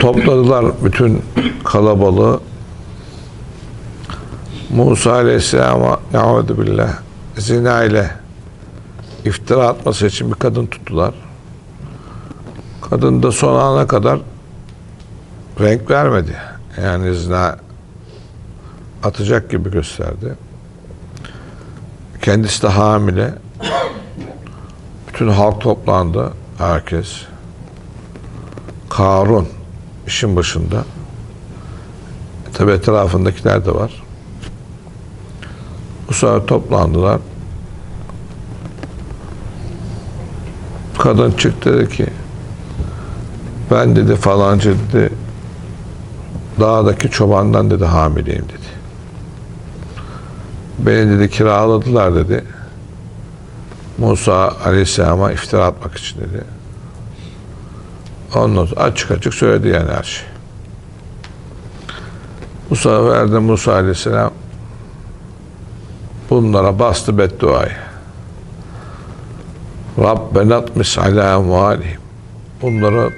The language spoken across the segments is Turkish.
Topladılar bütün kalabalığı. Musa Aleyhisselam'a yahudi billah zina ile iftira atması için bir kadın tuttular. Kadın da son ana kadar renk vermedi. Yani zina atacak gibi gösterdi. Kendisi de hamile. Bütün halk toplandı. Herkes. Karun işin başında. Tabi etrafındakiler de var. Bu sefer toplandılar. Kadın çıktı dedi ki ben dedi falanca dedi dağdaki çobandan dedi hamileyim dedi. Beni dedi kiraladılar dedi. Musa Aleyhisselam'a iftira atmak için dedi. Ondan açık açık söyledi yani her şey. Bu sefer de Musa Aleyhisselam bunlara bastı bedduayı. Rabbena atmis ala amvalihim. Bunları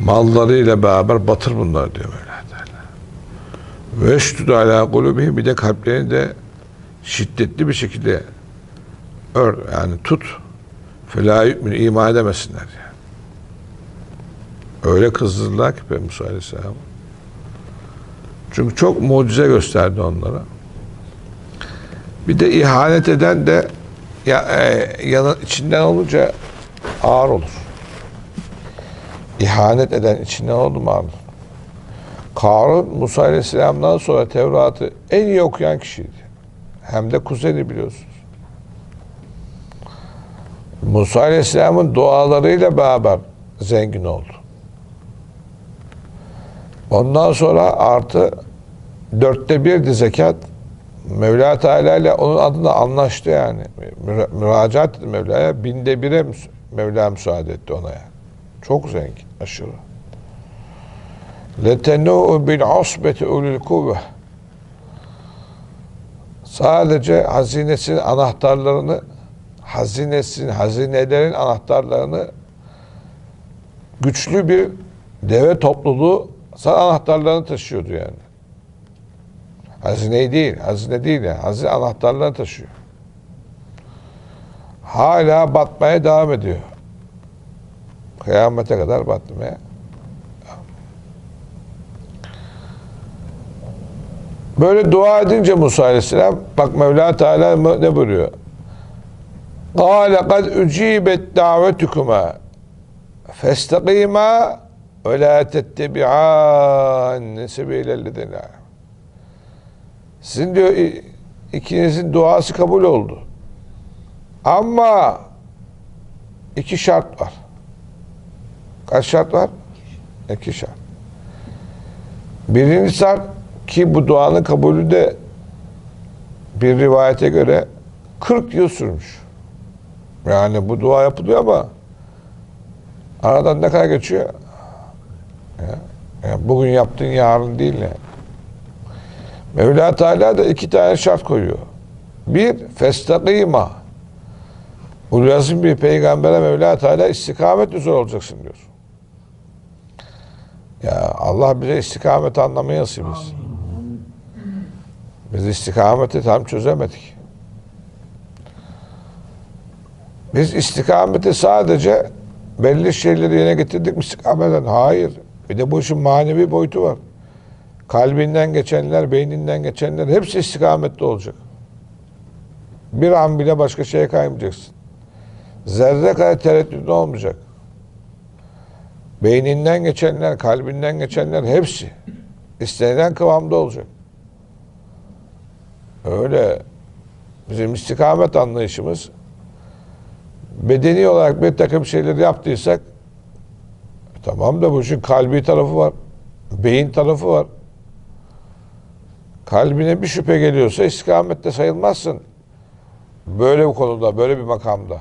mallarıyla beraber batır bunları diyor Mevla Teala. Ve eştüdü ala kulubihim bir de kalplerini de şiddetli bir şekilde ör yani tut. Fela yu'min iman edemesinler yani. Öyle kızdırdılar ki Peygamber Aleyhisselam. Çünkü çok mucize gösterdi onlara. Bir de ihanet eden de ya, e, yana, içinden olunca ağır olur. İhanet eden içinden oldu mu ağır olur. Karun Musa Aleyhisselam'dan sonra Tevrat'ı en iyi okuyan kişiydi. Hem de kuzeni biliyorsunuz. Musa Aleyhisselam'ın dualarıyla beraber zengin oldu. Ondan sonra artı dörtte birdi zekat. Mevla Teala ile onun adına anlaştı yani. Müracaat etti Mevla'ya. Binde bire Mevla müsaade etti ona yani. Çok zengin aşırı. Letenu'u bil asbeti ulul kuvve. Sadece hazinesinin anahtarlarını hazinesinin, hazinelerin anahtarlarını güçlü bir deve topluluğu anahtarlarını taşıyordu yani. Hazineyi değil, hazine değil yani. Hazine anahtarlarını taşıyor. Hala batmaya devam ediyor. Kıyamete kadar batmaya. Böyle dua edince Musa Aleyhisselam, bak Mevla Teala ne buyuruyor? قال قد أجيبت دعوتكما فاستقيما ve la tettebi'an sebeylellezine sizin diyor ikinizin duası kabul oldu. Ama iki şart var. Kaç şart var? İki şart. Birinci şart ki bu duanın kabulü de bir rivayete göre 40 yıl sürmüş. Yani bu dua yapılıyor ama aradan ne kadar geçiyor? Ya, ya bugün yaptığın yarın değil yani. Mevla Teala da iki tane şart koyuyor. Bir, festakima. Ulazim bir peygambere Mevla Teala istikamet üzere olacaksın diyor. Ya Allah bize istikamet anlamayı nasip etsin. Biz istikameti tam çözemedik. Biz istikameti sadece belli şeyleri yerine getirdik mi istikameten? Hayır. Bir de bu işin manevi boyutu var. Kalbinden geçenler, beyninden geçenler hepsi istikamette olacak. Bir an bile başka şeye kaymayacaksın. Zerre kadar tereddüt olmayacak. Beyninden geçenler, kalbinden geçenler hepsi istenilen kıvamda olacak. Öyle bizim istikamet anlayışımız bedeni olarak bir takım şeyleri yaptıysak tamam da bu işin kalbi tarafı var. Beyin tarafı var. Kalbine bir şüphe geliyorsa istikamette sayılmazsın. Böyle bir konuda, böyle bir makamda.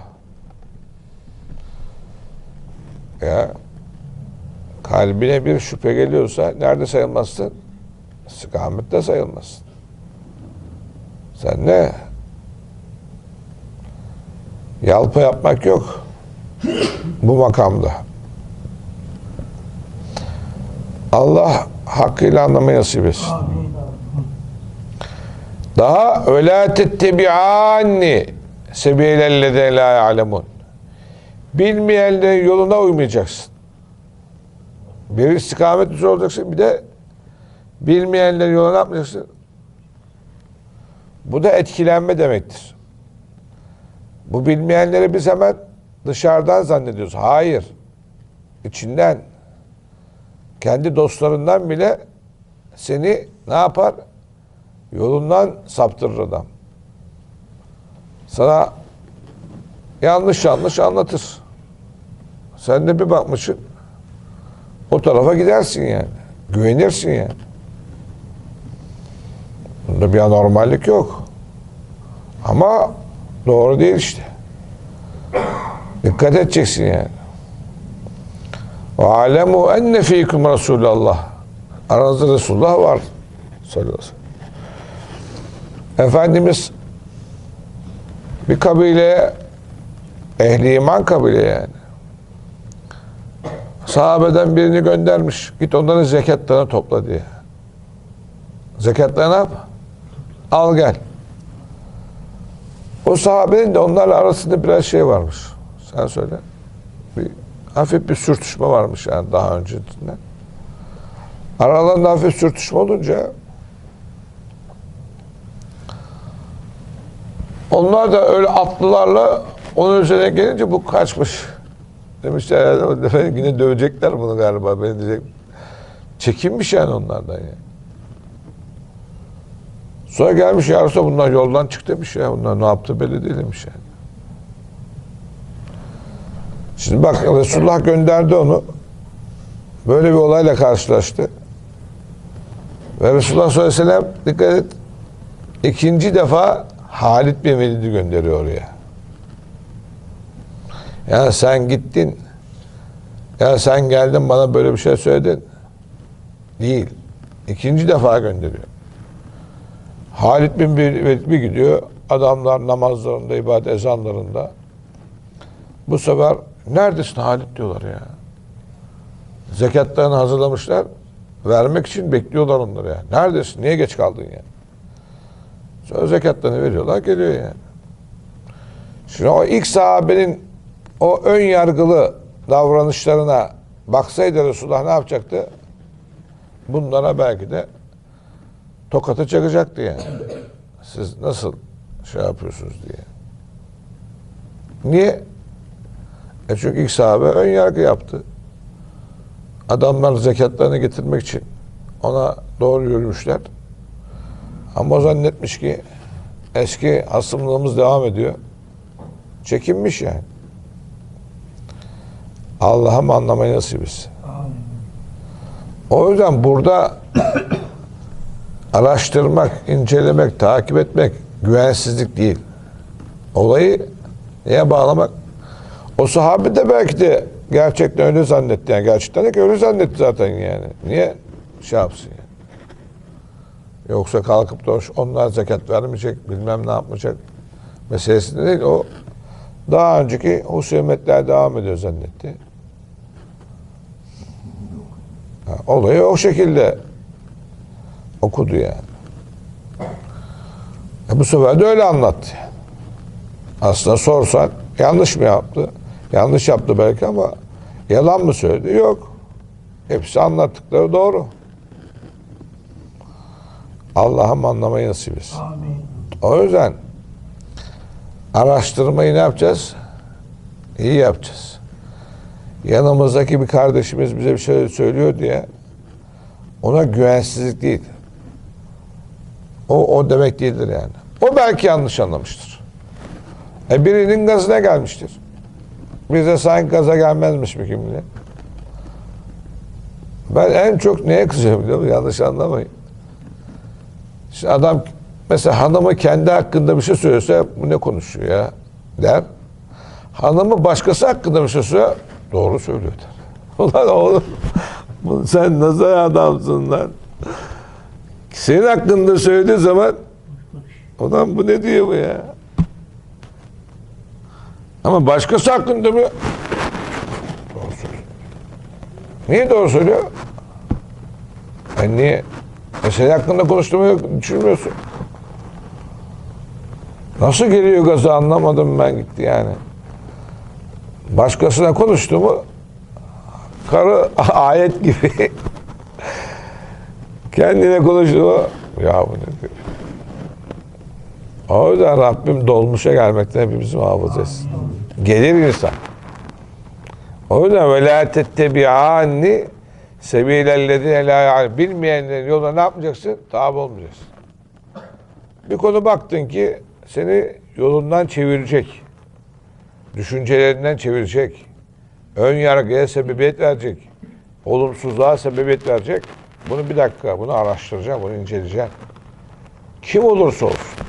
Ya kalbine bir şüphe geliyorsa nerede sayılmazsın? İstikamette sayılmazsın. Sen ne? Yalpa yapmak yok. Bu makamda. Allah hakkıyla anlamayı nasip etsin. Daha öyle tettebi'anni sebilellezine la ya'lemun. Bilmeyenlerin yoluna uymayacaksın. Bir istikamet üzere olacaksın. Bir de bilmeyenlerin yoluna yapmayacaksın? Bu da etkilenme demektir. Bu bilmeyenleri biz hemen dışarıdan zannediyoruz. Hayır. İçinden kendi dostlarından bile seni ne yapar? Yolundan saptırır adam. Sana yanlış yanlış anlatır. Sen de bir bakmışsın o tarafa gidersin yani. Güvenirsin yani. Bunda bir anormallik yok. Ama doğru değil işte. Dikkat edeceksin yani. Ve alemu enne fiikum Resulallah. Aranızda Resulullah var. Sallallahu aleyhi ve. Efendimiz bir kabile ehli iman kabile yani. Sahabeden birini göndermiş. Git onların zekatlarını topla diye. Zekatlarını yap. Al gel. O sahabenin de onlarla arasında biraz şey varmış. Sen söyle. Hafif bir sürtüşme varmış yani daha öncesinden. Aralarında hafif sürtüşme olunca onlar da öyle atlılarla onun üzerine gelince bu kaçmış. Demişler herhalde yine dövecekler bunu galiba. Beni diyecek. Çekinmiş yani onlardan yani. Sonra gelmiş ya Resulallah bunlar yoldan çıktı demiş ya. Bunlar ne yaptı belli değil demiş yani. Şimdi bak Resulullah gönderdi onu. Böyle bir olayla karşılaştı. Ve Resulullah sallallahu aleyhi ve sellem dikkat et. ikinci defa Halit bin Velid'i gönderiyor oraya. Ya sen gittin. Ya sen geldin bana böyle bir şey söyledin. Değil. İkinci defa gönderiyor. Halit bin Velid bir gidiyor. Adamlar namazlarında, ibadet ezanlarında. Bu sefer neredesin Halit diyorlar ya. Zekatlarını hazırlamışlar. Vermek için bekliyorlar onları ya. Neredesin? Niye geç kaldın ya? Sonra zekatlarını veriyorlar, geliyor yani. Şimdi o ilk sahabenin o ön yargılı davranışlarına baksaydı Resulullah ne yapacaktı? Bunlara belki de tokatı çakacaktı yani. Siz nasıl şey yapıyorsunuz diye. Niye? E çünkü ilk sahabe ön yargı yaptı. Adamlar zekatlarını getirmek için ona doğru yürümüşler. Ama zannetmiş ki eski hasımlığımız devam ediyor. Çekinmiş yani. Allah'ım anlamayı nasip etsin. O yüzden burada araştırmak, incelemek, takip etmek güvensizlik değil. Olayı neye bağlamak? O sahabe de belki de gerçekten öyle zannetti. Yani gerçekten de öyle zannetti zaten yani. Niye şey yapsın yani? Yoksa kalkıp da onlar zekat vermeyecek, bilmem ne yapmayacak meselesi de değil. O daha önceki husumetler devam ediyor zannetti. Ha, olayı o şekilde okudu yani. E bu sefer de öyle anlattı. Aslında sorsan yanlış mı yaptı? Yanlış yaptı belki ama yalan mı söyledi? Yok. Hepsi anlattıkları doğru. Allah'ım anlamayı nasip etsin. O yüzden araştırmayı ne yapacağız? İyi yapacağız. Yanımızdaki bir kardeşimiz bize bir şey söylüyor diye ona güvensizlik değil. O, o demek değildir yani. O belki yanlış anlamıştır. E birinin gazına gelmiştir. Bize sanki gaza gelmezmiş bir kim bilir. Ben en çok neye kızıyorum biliyor musun? Yanlış anlamayın. İşte adam mesela hanımı kendi hakkında bir şey söylüyorsa bu ne konuşuyor ya der. Hanımı başkası hakkında bir şey söylüyor doğru söylüyor der. Ulan oğlum sen nasıl adamsın lan? Senin hakkında söylediği zaman ulan bu ne diyor bu ya? Ama başkası hakkında mı? Doğru söylüyor. Niye doğru söylüyor? E niye? E senin hakkında konuştuğumu düşünmüyorsun. Nasıl geliyor gazı anlamadım ben gitti yani. Başkasına konuştuğumu karı ayet gibi kendine konuştuğumu ya bu ne o yüzden Rabbim dolmuşa gelmekten hepimizi muhafaza etsin. Gelir insan. O yüzden velayet ettebi'ani sebilellezine la ya'lem. Bilmeyenlerin yoluna ne yapacaksın? Tabi olmayacaksın. Bir konu baktın ki seni yolundan çevirecek. Düşüncelerinden çevirecek. Ön yargıya sebebiyet verecek. Olumsuzluğa sebebiyet verecek. Bunu bir dakika, bunu araştıracaksın, bunu inceleyeceksin. Kim olursa olsun.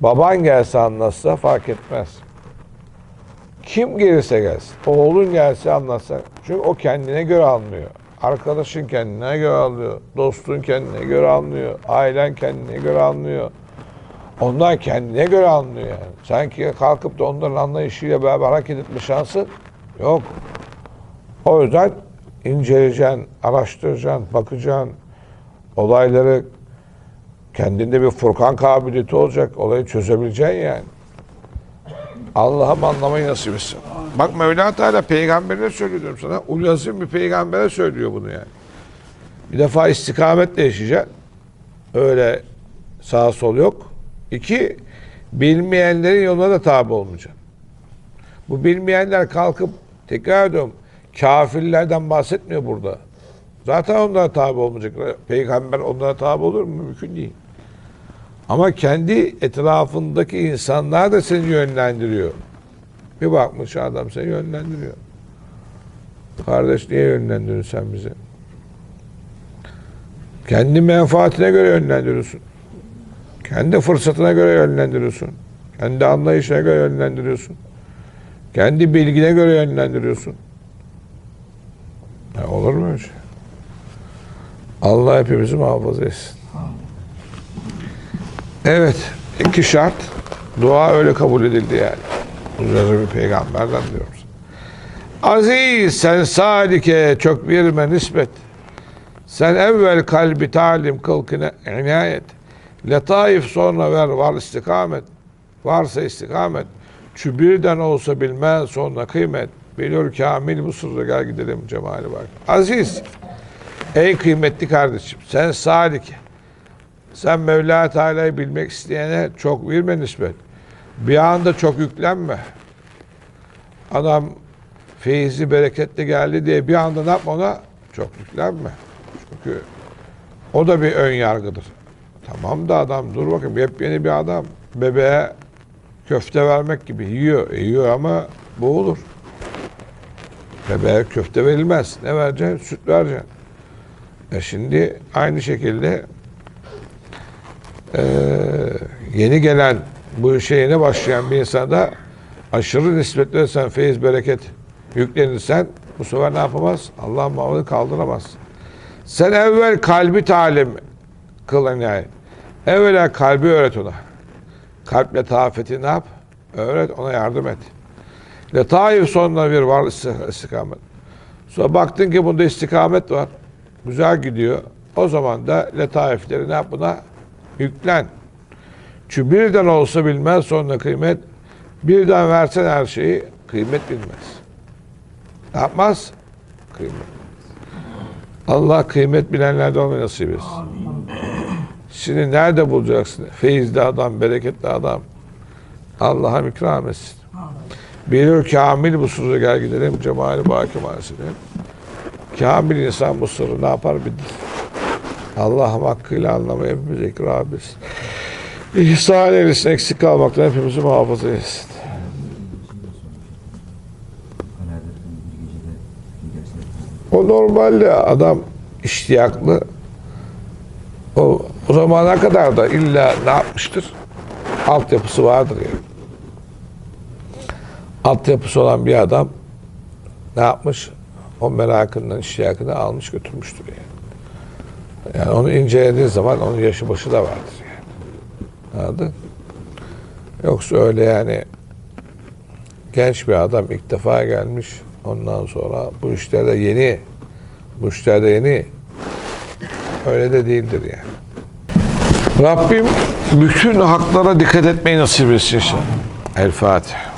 Baban gelse anlatsa fark etmez. Kim gelirse gelsin. Oğlun gelse anlatsa. Çünkü o kendine göre anlıyor. Arkadaşın kendine göre anlıyor. Dostun kendine göre anlıyor. Ailen kendine göre anlıyor. Onlar kendine göre anlıyor yani. Sanki kalkıp da onların anlayışıyla beraber hareket etme şansın yok. O yüzden inceleyeceksin, araştıracaksın, bakacaksın. Olayları kendinde bir Furkan kabiliyeti olacak. Olayı çözebileceksin yani. Allah'ım anlamayı nasip etsin. Bak Mevla Teala peygamberine söylüyorum sana. Ulazim bir peygambere söylüyor bunu yani. Bir defa istikametle yaşayacaksın. Öyle sağ sol yok. İki, bilmeyenlerin yoluna da tabi olmayacaksın. Bu bilmeyenler kalkıp tekrar ediyorum kafirlerden bahsetmiyor burada. Zaten onlara tabi olmayacak. Peygamber onlara tabi olur mu? Mümkün değil. Ama kendi etrafındaki insanlar da seni yönlendiriyor. Bir bakmış adam seni yönlendiriyor. Kardeş niye yönlendiriyorsun sen bizi? Kendi menfaatine göre yönlendiriyorsun. Kendi fırsatına göre yönlendiriyorsun. Kendi anlayışına göre yönlendiriyorsun. Kendi bilgine göre yönlendiriyorsun. Ya olur mu öyle şey? Allah hepimizi muhafaza etsin. Evet, iki şart. Dua öyle kabul edildi yani. Uzun bir peygamberden diyoruz. Aziz sen sadike çok birme nispet. Sen evvel kalbi talim kıl kine inayet. Letaif sonra ver var istikamet. Varsa istikamet. Şu olsa bilmez sonra kıymet. Bilir kamil bu sırrı gel gidelim cemali bak. Aziz. Ey kıymetli kardeşim sen sadike. Sen Mevla Teala'yı bilmek isteyene çok verme nispet. Bir anda çok yüklenme. Adam feyizli bereketli geldi diye bir anda ne yapma ona? Çok yüklenme. Çünkü o da bir ön yargıdır. Tamam da adam dur bakayım yepyeni bir adam. Bebeğe köfte vermek gibi yiyor. Yiyor ama boğulur. Bebeğe köfte verilmez. Ne vereceksin? Süt vereceksin. E şimdi aynı şekilde e, yeni gelen bu işe yeni başlayan bir insanda aşırı nispetle sen feyiz bereket yüklenirsen bu sefer ne yapamaz? Allah muhafaza kaldıramaz. Sen evvel kalbi talim kıl yani. Evvela kalbi öğret ona. Kalp letafeti ne yap? Öğret ona yardım et. Letaif sonuna bir var istikamet. Sonra baktın ki bunda istikamet var. Güzel gidiyor. O zaman da letaifleri ne yap buna? Yüklen. Çünkü birden olsa bilmez sonra kıymet. Birden versen her şeyi kıymet bilmez. Ne yapmaz? Kıymet. Allah kıymet bilenlerden olmayı nasip etsin. Şimdi nerede bulacaksın? Feyizli adam, bereketli adam. Allah'a ikram etsin. Bilir kamil bu sırrı gel gidelim cemali baki mahsine. Kamil insan bu sırrı ne yapar bilir. Allah'ım hakkıyla anlamayı hepimize ikram etsin. İhsan eylesin, eksik kalmaktan hepimizi muhafaza etsin. O normalde adam iştiyaklı. O, o zamana kadar da illa ne yapmıştır? Altyapısı vardır yani. Altyapısı olan bir adam ne yapmış? O merakından, iştiyakını almış götürmüştür yani. Yani onu incelediği zaman onun yaşı başı da vardır yani. Anladın? Yoksa öyle yani genç bir adam ilk defa gelmiş. Ondan sonra bu işlerde yeni, bu işlerde yeni Öyle de değildir yani. Rabbim bütün haklara dikkat etmeyi nasip etsin inşallah. El Fatiha.